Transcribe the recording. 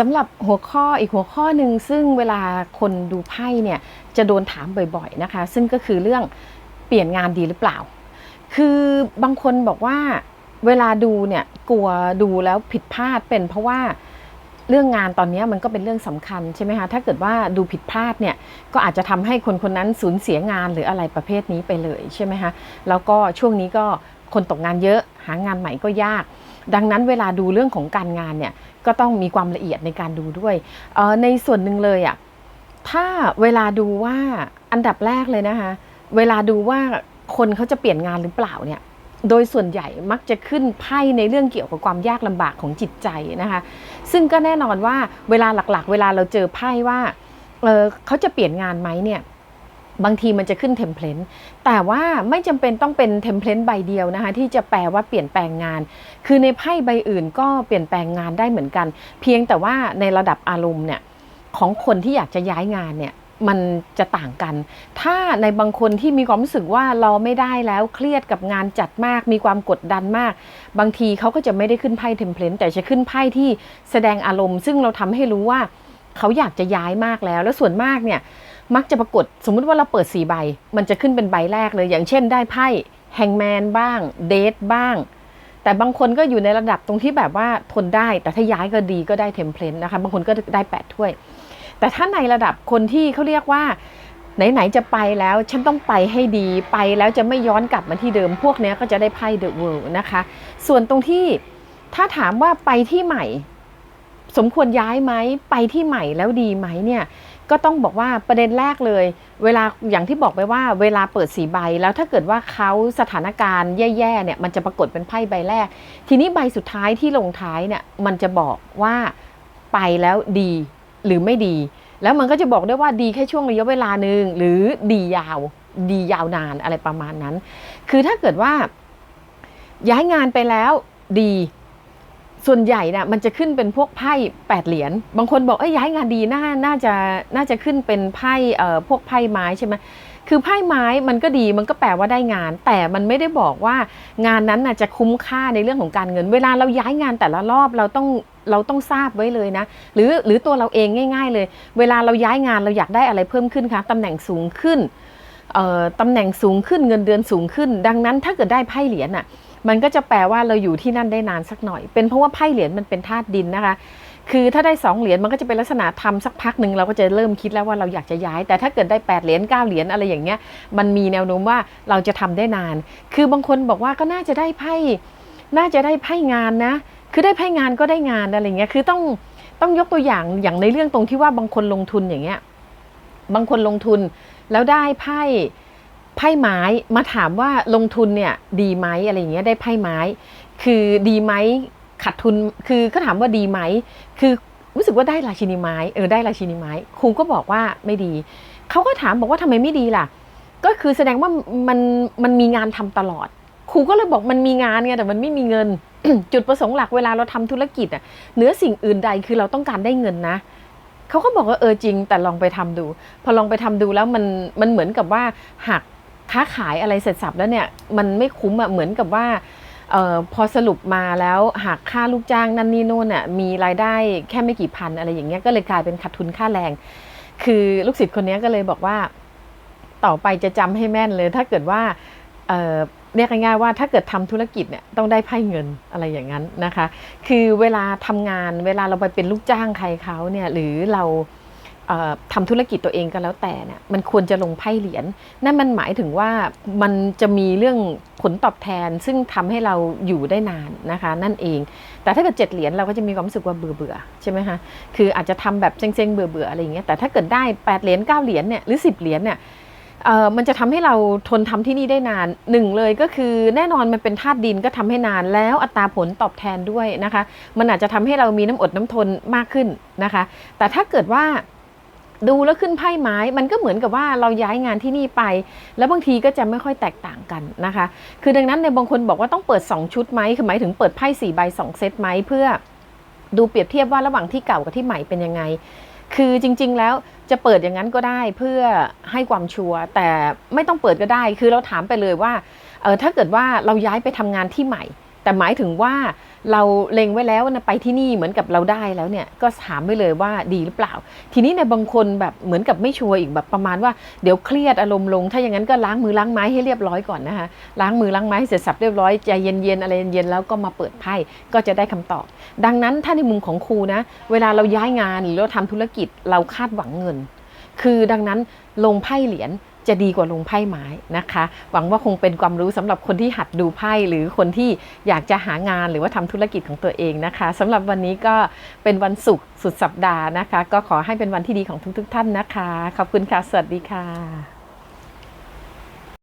สำหรับหัวข้ออีกหัวข้อหนึ่งซึ่งเวลาคนดูไพ่เนี่ยจะโดนถามบ่อยๆนะคะ ซึ่งก็คือเรื่องเปลี่ยนงานดีหรือเปล่า คือบางคนบอกว่าเวลาดูเนี่ยกลัวดูแล้วผิดพลาดเป็นเพราะว่าเรื่องงานตอนนี้มันก็เป็นเรื่องสำคัญใช่ไหมคะถ้าเกิดว่าดูผิดพลาดเนี่ยก็อาจจะทำให้คนคนนั้นสูญเสียงานหรืออะไรประเภทนี้ไปเลยใช่ไหมคะแล้วก็ช่วงนี้ก็คนตกงานเยอะหางานใหม่ก็ยาก ดังนั้นเวลาดูเรื่องของการงานเนี่ย ก็ต้องมีความละเอียดในการดูด้วย ในส่วนหนึ่งเลยอะ่ะถ้าเวลาดูว่าอันดับแรกเลยนะคะ เวลาดูว่าคนเขาจะเปลี่ยนงานหรือเปล่าเนี่ย โดยส่วนใหญ่มักจะขึ้นไพ่ในเรื่องเกี่ยวกับความยากลำบากของจิตใจนะคะ ซึ่งก็แน่นอนว่าเวลาหลักๆ เวลาเราเจอไพ่ว่าเเขาจะเปลี่ยนงานไหมเนี่ย บางทีมันจะขึ้นเทมเพลตแต่ว่าไม่จำเป็นต้องเป็นเทมเพลตใบเดียวนะคะ ที่จะแปลว่าเปลี่ยนแปลงงาน คือในไพ่ใบอื่นก็เปลี่ยนแปลงงานได้เหมือนกัน เพียงแต่ว่าในระดับอารมณ์เนี่ยของคนที่อยากจะย้ายงานเนี่ยมันจะต่างกัน ถ้าในบางคนที่มีความรู้สึกว่าเราไม่ได้แล้วเครียดกับงานจัดมาก มีความกดดันมาก บางทีเขาก็จะไม่ได้ขึ้นไพ่เทมเพลตแต่จะขึ้นไพ่ที่แสดงอารมณ์ ซึ่งเราทำให้รู้ว่าเขาอยากจะย้ายมากแล้ว แล้วส่วนมากเนี่ย มักจะปรากฏสมมุติว่าเราเปิด4ใบ มันจะขึ้นเป็นใบแรกเลย อย่างเช่นได้ไพ่แฮงแมนบ้าง เดทบ้าง แต่บางคนก็อยู่ในระดับตรงที่แบบว่าทนได้ แต่ถ้าย้ายก็ดีก็ได้เทมเพลตนะคะ บางคนก็ได้แปดถ้วย แต่ถ้าในระดับคนที่เขาเรียกว่าไหน ๆ จะไปแล้วฉันต้องไปให้ดีไปแล้วจะไม่ย้อนกลับมาที่เดิมพวกนี้ก็จะได้ไพ่เดอะเวิลด์นะคะ ส่วนตรงที่ถ้าถามว่าไปที่ใหม่ สมควรย้ายไหมไปที่ใหม่แล้วดีไหมเนี่ย ก็ต้องบอกว่าประเด็นแรกเลย เวลาอย่างที่บอกไปว่าเวลาเปิดสีใบแล้วถ้าเกิดว่าเขาสถานการณ์แย่ๆเนี่ยมันจะปรากฏเป็นไพ่ใบแรก ทีนี้ใบสุดท้ายที่ลงท้ายเนี่ยมันจะบอกว่าไปแล้วดีหรือไม่ดี แล้วมันก็จะบอกได้ว่าดีแค่ช่วงระยะเวลาหนึ่งหรือดียาวดียาวนานอะไรประมาณนั้น คือถ้าเกิดว่าย้ายงานไปแล้วดี ส่วนใหญ่น่ะมันจะขึ้นเป็นพวกไพ่แปดเหรียญบางคนบอกเอ้ยย้ายงานดีน่าน่าจะน่าจะขึ้นเป็นไพ่เอ่อพวกไพ่ไม้ใช่ไหมคือไพ่ไม้มันก็ดีมันก็แปลว่าได้งาน แต่มันไม่ได้บอกว่างานนั้นน่ะจะคุ้มค่าในเรื่องของการเงิน เวลาเราย้ายงานแต่ละรอบเราต้องเราต้องทราบไว้เลยนะ หรือหรือตัวเราเองง่าย ๆ เลย เวลาเราย้ายงานเราอยากได้อะไรเพิ่มขึ้นคะตำแหน่งสูงขึ้นเอ่อตำแหน่งสูงขึ้นเงินเดือนสูงขึ้น ดังนั้นถ้าเกิดได้ไพ่เหรียญน่ะ มันก็จะแปลว่าเราอยู่ที่นั่นได้นานสักหน่อย เป็นเพราะว่าไพ่เหรียญมันเป็นธาตุดินนะคะ คือถ้าได้ 2 เหรียญมันก็จะเป็นลักษณะทำสักพักหนึ่งเราก็จะเริ่มคิดแล้วว่าเราอยากจะย้าย แต่ถ้าเกิดได้ 8 เหรียญ9เหรียญอะไรอย่างเงี้ย มันมีแนวโน้มว่าเราจะทำได้นาน คือบางคนบอกว่าก็น่าจะได้ไพ่ น่าจะได้ไพ่งานนะ คือได้ไพ่งานก็ได้งานอะไรเงี้ย คือต้องต้องยกตัวอย่างอย่างในเรื่องตรงที่ว่าบางคนลงทุนอย่างเงี้ย บางคนลงทุนแล้วได้ไพ่ ไพ่ไม้มาถามว่าลงทุนเนี่ยดีไหมอะไรอย่างเงี้ยได้ไพ่ไม้ คือดีไหมขาดทุนคือก็ถามว่าดีไหม คือรู้สึกว่าได้ราชินีไม้เออได้ราชินีไม้ครูก็บอกว่าไม่ดีเขาก็ถามบอกว่าทำไมไม่ดีล่ะ ก็คือแสดงว่ามันมันมีงานทำตลอดครูก็เลยบอกมันมีงานไงแต่มันไม่มีเงิน จุดประสงค์หลักเวลาเราทำธุรกิจอะเหนือสิ่งอื่นใดคือเราต้องการได้เงินนะเขาก็บอกว่าเออจริงแต่ลองไปทำดู พอลองไปทำดูแล้วมันมันเหมือนกับว่าหาก ค้าขายอะไรเสร็จสับแล้วเนี่ยมันไม่คุ้มอะเหมือนกับว่าออพอสรุปมาแล้วหากค่าลูกจ้างนั่นนี่โน่นอะมีรายได้แค่ไม่กี่พันอะไรอย่างเงี้ยก็เลยกลายเป็นขาดทุนค่าแรง คือลูกศิษย์คนนี้ก็เลยบอกว่าต่อไปจะจำให้แม่นเลย ถ้าเกิดว่าเเรียกง่ายๆว่าถ้าเกิดทำธุรกิจเนี่ยต้องได้ไพ่เงินอะไรอย่างนั้นนะคะ คือเวลาทำงานเวลาเราไปเป็นลูกจ้างใครเขาเนี่ยหรือเรา ทำธุรกิจตัวเองก็แล้วแต่เนี่ยมันควรจะลงไพ่เหรียญนั่นมันหมายถึงว่ามันจะมีเรื่องผลตอบแทนซึ่งทำให้เราอยู่ได้นานนะคะ นั่นเอง แต่ถ้าเกิดเจ็ดเหรียญเราก็จะมีความรู้สึกว่าเบื่อเบื่อใช่ไหมคะคืออาจจะทำแบบเซ็งๆเบื่อเบื่ออะไรอย่างเงี้ยแต่ถ้าเกิดได้แปดเหรียญเก้าเหรียญเนี่ยหรือสิบเหรียญเนี่ยมันจะทำให้เราทนทำที่นี่ได้นานหนึ่งเลยก็คือแน่นอนมันเป็นธาตุดินก็ทำให้นานแล้วอัตราผลตอบแทนด้วยนะคะ มันอาจจะทำให้เรามีน้ำอดน้ำทนมากขึ้นนะคะ แต่ถ้าเกิดว่า ดูแล้วขึ้นไพ่ไม้ มันก็เหมือนกับว่าเราย้ายงานที่นี่ไป แล้วบางทีก็จะไม่ค่อยแตกต่างกันนะคะ คือดังนั้นในบางคนบอกว่าต้องเปิด 2 ชุดไหมคือหมายถึงเปิดไพ่4ใบ2เซตไหมเพื่อดูเปรียบเทียบว่าระหว่างที่เก่ากับที่ใหม่เป็นยังไง คือจริง ๆ แล้วจะเปิดอย่างนั้นก็ได้เพื่อให้ความชัวร์แต่ไม่ต้องเปิดก็ได้ คือเราถามไปเลยว่าเออถ้าเกิดว่าเราย้ายไปทำงานที่ใหม่ แต่หมายถึงว่าเราเล็งไว้แล้วนะไปที่นี่เหมือนกับเราได้แล้วเนี่ยก็ถามไว้เลยว่าดีหรือเปล่า ทีนี้ในบางคนแบบเหมือนกับไม่ชัวร์อีกแบบประมาณว่าเดี๋ยวเครียดอารมณ์ลง ถ้าอย่างนั้นก็ล้างมือล้างไม้ให้เรียบร้อยก่อนนะคะล้างมือล้างไม้ให้เสร็จสับเรียบร้อยใจเย็นๆอะไรเย็นๆแล้วก็มาเปิดไพ่ก็จะได้คำตอบ ดังนั้นถ้าในมุมของครูนะเวลาเราย้ายงานหรือเราทำธุรกิจเราคาดหวังเงิน คือดังนั้นลงไพ่เหรียญ จะดีกว่าลงไพ่ไม้นะคะ หวังว่าคงเป็นความรู้สำหรับคนที่หัดดูไพ่หรือคนที่อยากจะหางานหรือว่าทำธุรกิจของตัวเองนะคะสำหรับวันนี้ก็เป็นวันศุกร์สุดสัปดาห์นะคะ ก็ขอให้เป็นวันที่ดีของทุกๆ ท่านนะคะ ขอบคุณค่ะ สวัสดีค่ะ